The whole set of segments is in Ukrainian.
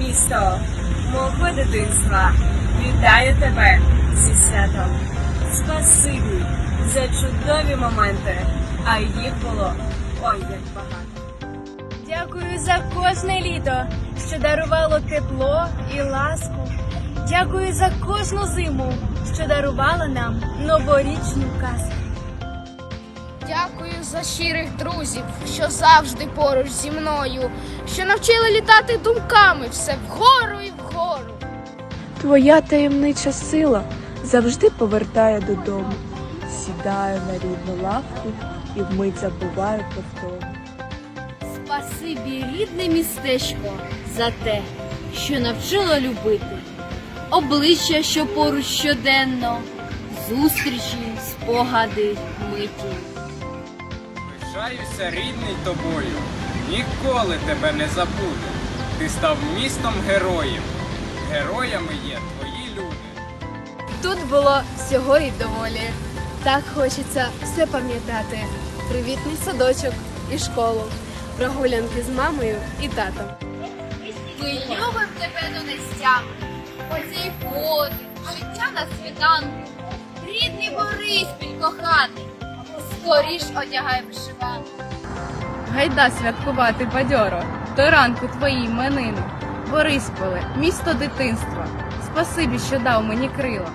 місто мого дитинства. Вітаю тебе зі святом. Спасибі за чудові моменти, а їх було ой як багато. Дякую за кожне літо, що дарувало тепло і ласку. Дякую за кожну зиму, що дарувала нам новорічну казку. Дякую за щирих друзів, що завжди поруч зі мною, що навчили літати думками все вгору і вгору. Твоя таємнича сила завжди повертає додому. Сідаю на рідну лавку і вмить забуваю про втому. Спасибі, рідне містечко, за те, що навчило любити. Обличчя, що поруч щоденно, зустрічі, спогади, миті. Пишаюся рідний тобою, ніколи тебе не забуду. Ти став містом героїв. Героями є твої люди. Тут було всього і доволі. Так хочеться все пам'ятати. Привітний садочок і школу, прогулянки з мамою і татом. Ми любимо тебе донестями, оцей подих, життя на світанку. Рідний Бориспіль коханий, скоріш одягай вишиванку. Гайда святкувати бадьоро, до ранку твої іменини. Борисполе, місто дитинства. Спасибі, що дав мені крила.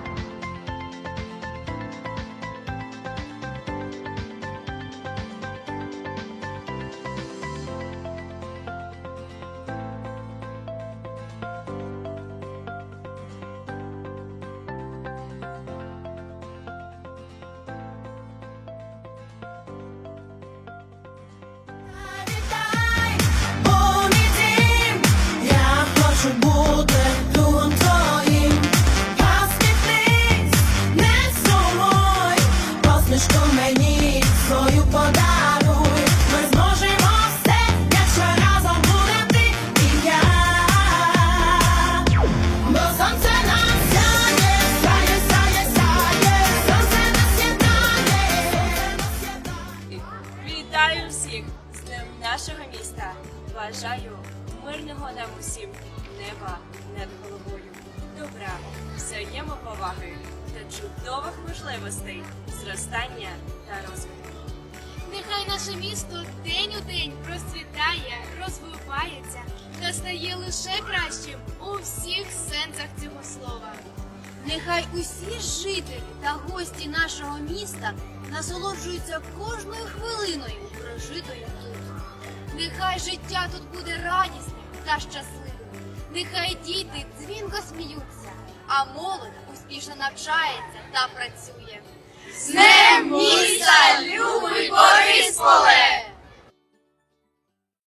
Свою подаруй. Ми зможемо все, якщо разом будемо ти і я. Бо сонце нам сяє, сяє, сяє, сяє, сонце нас єднає. Вітаю всіх з Днем нашого міста. Бажаю мирного нам усім, неба над головою, добра, взаємоповаги та чудових можливостей зростання та розвитку. Нехай наше місто день у день процвітає, розвивається та стає лише кращим у всіх сенсах цього слова. Нехай усі жителі та гості нашого міста насолоджуються кожною хвилиною, прожитою тут. Нехай життя тут буде радісним та щасливим. Нехай діти дзвінко сміються, а молодь успішно навчається та працює. З Днем міста, любий Борисполе!